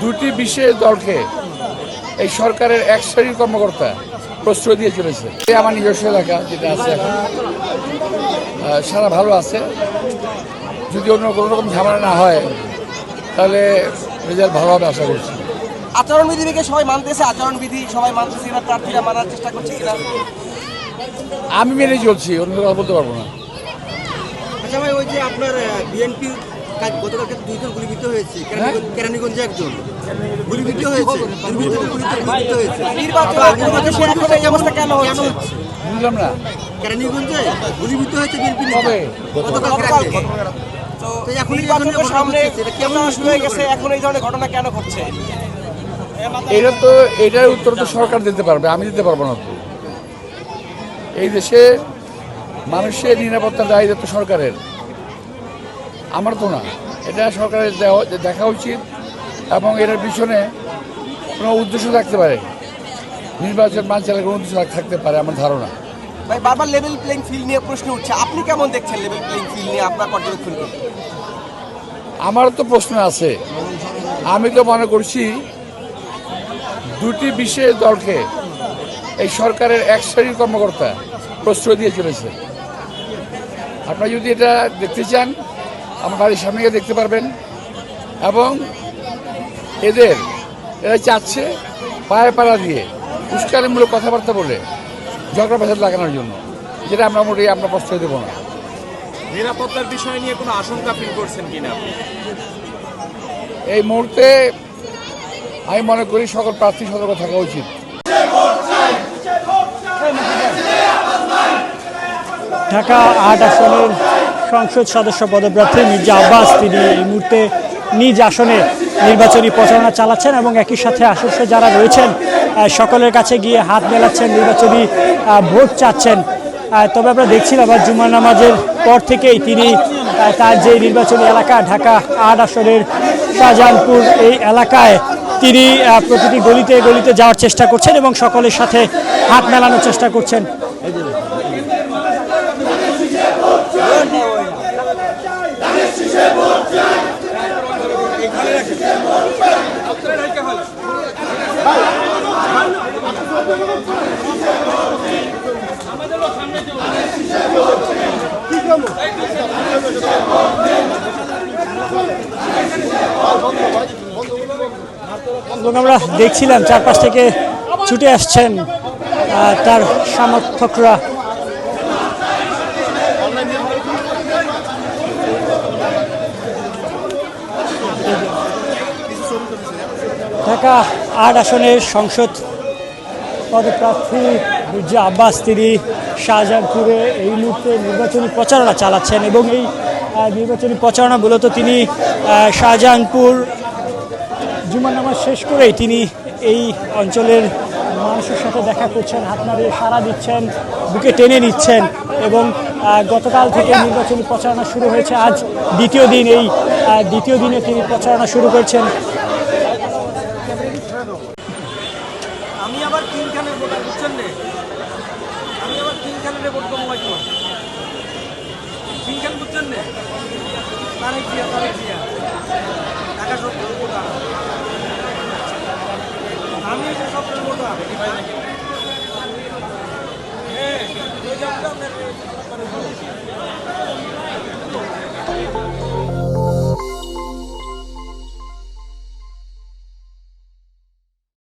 দুটি বিশেষ দলকে এই সরকারের এক শ্রেণির কর্মকর্তা প্রশ্রয় দিয়ে চলেছে। এই আমার নিজস্ব এলাকা যেটা আছে এখন। সারা ভালো আছে। যদি অন্য কোনো রকম ঝামেলা না হয় তাহলে রেজাল্ট ভালো হবে আশা করছি। আচরণবিধি থেকে সবাই মানতেছে আচরণবিধি সবাই মানতেছে কিনা প্রার্থীরা মানার চেষ্টা করছে কিনা? আমি মেনে চলছি অন্য কথা বলতে পারব না। আচ্ছা ভাই ওই যে আপনার বিএনপি গতকালকে দুইজন গুলিবিদ্ধ হয়েছে। কেরানীগঞ্জে একজন। গুলিবিদ্ধ হয়েছে। দুর্বৃত্তদের গুলিতে গুলিবিদ্ধ হয়েছে। নির্বাচন কেন হচ্ছে? বুঝলাম না। কেরানীগঞ্জে গুলিবিদ্ধ হয়েছে বিএনপি নেতা। কবে? গতকাল গতকাল। রাতে। তো তো এখন এই ধরনের সামনে কেমন কেমন হয়ে গেছে। এখন এই ধরনের ঘটনা কেন ঘটছে? এটা তো এটার উত্তর তো সরকার দিতে পারবে। আমি দিতে পারব না তো। এই দেশে মানুষের নিরাপত্তা দায়িত্ব সরকারের। আমার তো না। এটা সরকারের দেখা উচিত এবং এটার পিছনে কোনো উদ্দেশ্য থাকতে পারে। নির্বাচন বাঞ্চালের কোনো উদ্দেশ্য থাকতে পারে আমার ধারণা। ভাই বারবার লেভেল প্লেইং ফিল্ড নিয়ে প্রশ্ন উঠছে। আপনি কেমন দেখছেন লেভেল প্লেইং ফিল্ড নিয়ে? আপনার পর্যবেক্ষণ আমার তো প্রশ্ন আছে। আমি তো মনে করছি দুটি বিশেষ দলকে এই সরকারের এক শ্রেণির কর্মকর্তা প্রশ্রয় দিয়ে চলেছে। আপনারা যদি এটা দেখতে চান আমার বাড়ির সামনে গিয়ে দেখতে পারবেন। এবং এদের এরা চাচ্ছে পায়ে পাড়া দিয়ে উস্কানিমূলক কথাবার্তা বলে ঝগড়া ফেসাদ লাগানোর জন্য যেটা আমরা মোটেই আমরা প্রশ্রয় দেবো না। নিরাপত্তার বিষয় নিয়ে কোনো আশঙ্কা ফিল করছেন কিনা এই মুহূর্তে আমি মনে করি সকল প্রার্থী সতর্ক থাকা উচিত। ঢাকা আট আসনের সংসদ সদস্য পদপ্রার্থী মির্জা আব্বাস, তিনি এই মুহূর্তে নিজ আসনে নির্বাচনী প্রচারণা চালাচ্ছেন এবং একই সাথে আসরে যারা রয়েছেন সকলের কাছে গিয়ে হাত মেলাচ্ছেন, নির্বাচনী ভোট চাচ্ছেন। তবে আমরা দেখছিলাম আজ জুমা নামাজের পর থেকেই তিনি তার যে নির্বাচনী এলাকা, ঢাকা আট আসনের শাহজাহানপুর এই এলাকায় তিনি প্রতিটি গলিতে গলিতে যাওয়ার চেষ্টা করছেন এবং সকলের সাথে হাত মেলানোর চেষ্টা করছেন। আমরা দেখছিলাম চারপাশ থেকে ছুটে আসছেন তার সমর্থকরা। ঢাকা আট আসনের সংসদ পদপ্রার্থী মির্জা আব্বাস, তিনি শাহজাহানপুরে এই মুহূর্তে নির্বাচনী প্রচারণা চালাচ্ছেন এবং এই নির্বাচনী প্রচারণা মূলত তিনি শাহজাহানপুর জুমার নামাজ শেষ করেই তিনি এই অঞ্চলের মানুষের সাথে দেখা করছেন, হাত নাড়িয়ে সাড়া দিচ্ছেন, বুকে টেনে নিচ্ছেন এবং গতকাল থেকে নির্বাচনী প্রচারণা শুরু হয়েছে। আজ দ্বিতীয় দিন এই দ্বিতীয় দিনে তিনি প্রচারণা শুরু করছেন। আমি আবার তিনখানের ভোটার, বুঝছেন রে আমি আবার তিনখানের ভোট করব হয়তো তিনখান বুঝছেন রে তারেক জিয়া তারেক জিয়া। ঢাকা সত্তর ভোটার। আমি যে সত্তর ভোটার। হ্যাঁ